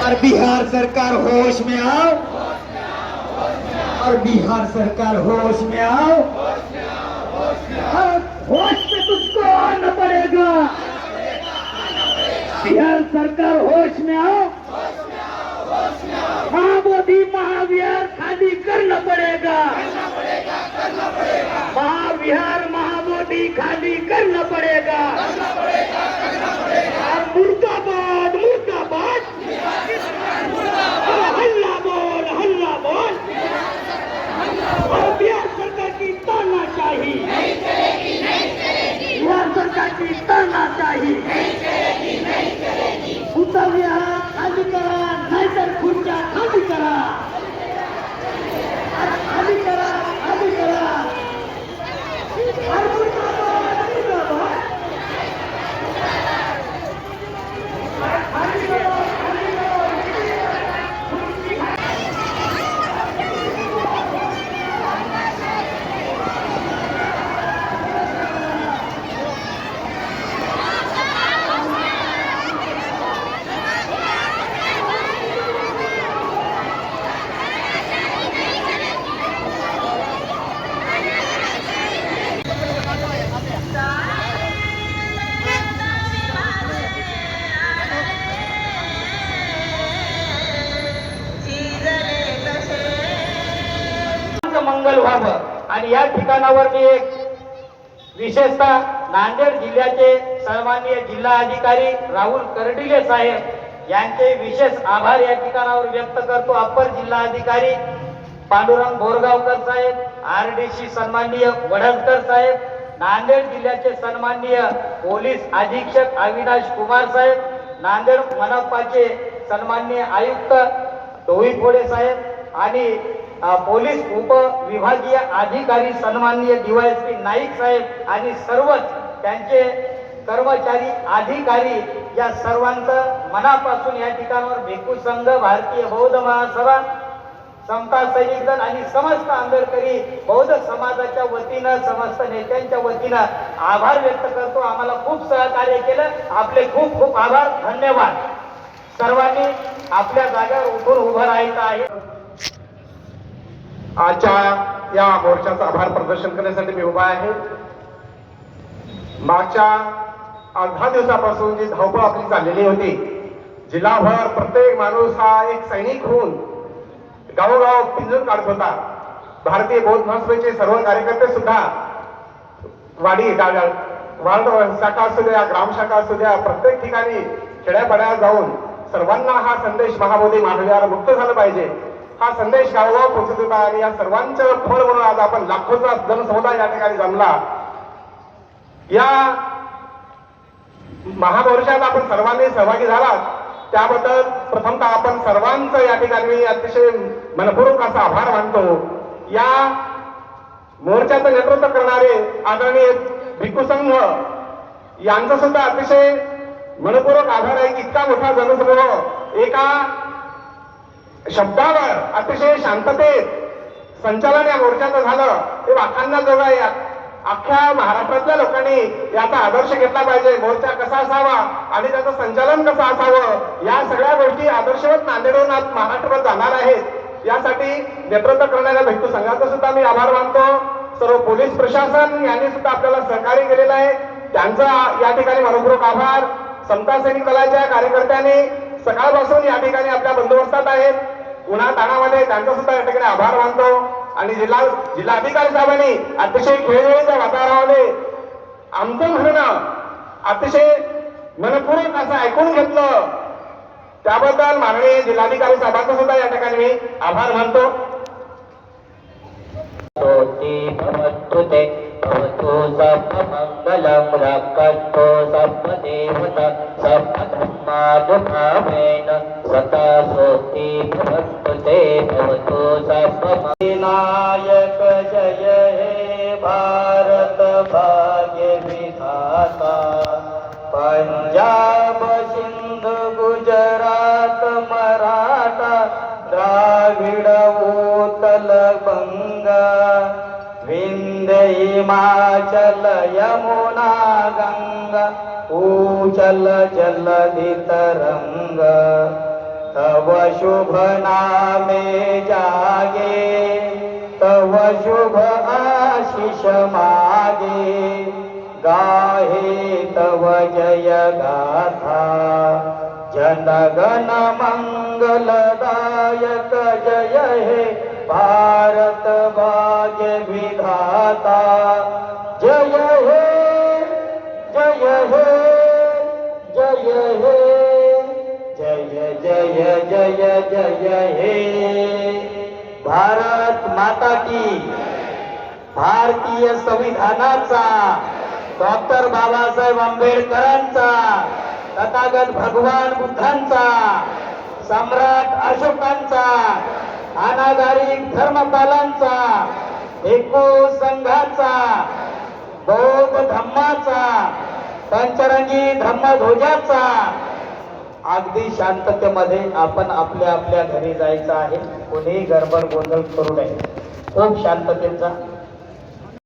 और बिहार सरकार होश में आओ। और बिहार सरकार होश में आओ। होश में तुझको आना पड़ेगा। बिहार सरकार होश में आओ। महाबोधि महाविहार खाली करना पड़ेगा। महाविहार महाबोधि खाली करना पड़ेगा। और मुर्दाबाद। Sabe व्हावं. आणि या ठिकाणावर मी एक विशेषतः नांदेड जिल्ह्याचे सन्माननीय जिल्हा अधिकारी राहुल कर्डिले साहेब यांचे विशेष आभार या ठिकाणावर व्यक्त करतो. अप्पर जिल्हा अधिकारी पांडुरंग बोरगावकर साहेब आर डी सी सन्माननीय वडलकर साहेब नांदेड जिल्ह्याचे सन्माननीय पोलीस अधीक्षक अविनाश कुमार साहेब नांदेड मनपाचे सन्माननीय आयुक्त डोईफोडे साहेब आणि पोलीस उप विभागीय अधिकारी सन्माननीय डीवायएसपी नाईक साहेब आणि सर्वच त्यांचे कर्मचारी अधिकारी या सर्वांचं मनापासून या ठिकाणावर भिक्खू संघ भारतीय बौद्ध महासभा समता सैनिक दल आणि समस्त आंबेडकरी बौद्ध समाजाच्या वतीनं समस्त नेत्यांच्या वतीनं आभार व्यक्त करतो. आम्हाला खूप सहकार्य केलं. आपले खूप खूप आभार. धन्यवाद. सर्वांनी आपल्या जागेवर उठून उभं राहायचं आहे. आजच्या या मोर्चाचं आभार प्रदर्शन करण्यासाठी मी उभा आहे. मागच्या आठ दहा दिवसापासून जी धावपळ आपली चाललेली होती जिल्हाभर प्रत्येक माणूस हा एक सैनिक होऊन गावोगाव पिंजून काढत होता. भारतीय बौद्ध महासभेचे सर्व कार्यकर्ते सुद्धा वाडी गाड्या वार्ड शाखा असू द्या ग्राम शाखा असू द्या प्रत्येक ठिकाणी खेड्यापाड्यात जाऊन सर्वांना हा संदेश महाबोधी मानव्यावर मुक्त झालं पाहिजे. हा संदेश गावोगाव पोहोचत होता आणि या सर्वांचं फळ म्हणून आज आपण लाखोचा जनसमुदाय या ठिकाणी जमला. या महामोर्चात आपण सर्वांनी सहभागी झालात. त्याबद्दल प्रथमतः आपण सर्वांचं या ठिकाणी मी अतिशय मनपूर्वक असा आभार मानतो. या मोर्चाचं नेतृत्व करणारे आदरणीय भिकू संघ यांचा सुद्धा अतिशय मनपूर्वक आभार आहे. की इतका मोठा जनसमूह एका शब्दावर अतिशय शांततेत संचालन या मोर्चाचं झालं. ते वाक्यानलाय या. अख्ख्या महाराष्ट्रातल्या लोकांनी याचा आदर्श घेतला पाहिजे. मोर्चा कसा असावा आणि त्याचं संचालन कसं असावं या सगळ्या गोष्टी आदर्शवत नांदेडहून आज महाराष्ट्रभर जाणार आहेत. यासाठी नेतृत्व करणाऱ्या भेटू संघाचा सुद्धा मी आभार मानतो. सर्व पोलीस प्रशासन यांनी सुद्धा आपल्याला सहकार्य केलेलं आहे. त्यांचा या ठिकाणी मनपूर्वक आभार. समता सैनिक दलाच्या कार्यकर्त्यांनी सकाळपासून या ठिकाणी आपल्या बंदोबस्तात आहेत. उन्हा ताणामध्ये त्यांचा सुद्धा या ठिकाणी आभार मानतो. आणि जिल्हा जिल्हाधिकारी साहेबांनी अतिशय खेळवेळीच्या वातावरणामध्ये आमचं म्हणणं अतिशय मनपूर्वक असं ऐकून घेतलं. त्याबद्दल माननीय जिल्हाधिकारी साहेबांचा सुद्धा या ठिकाणी मी आभार मानतो. भवतु सर्वमङ्गलं सर्वदेवता सर्वधर्मानुभावेन सदा सोऽस्ति भवन्तु ते भवतु सर्वनायक जय हे भारत हिमाचल यमुना गंगा उचल जलधि तरंग तव शुभ नामे जागे तव शुभ आशिष मागे। गाहे तव जय गाथा जनगण मंगलदायक जय हे भारत भाग्य विधाता जय हे जय हे। जय हो। हे जय जय जय जय हे। भारत माता की भारतीय संविधानाचा डॉक्टर बाबासाहेब आंबेडकरांचा तथागत भगवान बुद्धांचा सम्राट अशोकांचा अनाधारित धर्मपालांचा भिक्खू संघाचा बौद्ध धम्माचा पंचरंगी धम्मध्वजाचा. अगदी शांततेमध्ये आपण आपल्या आपल्या घरी जायचं आहे. कोणीही गडबड गोंधळ करू नये. खूप शांततेचा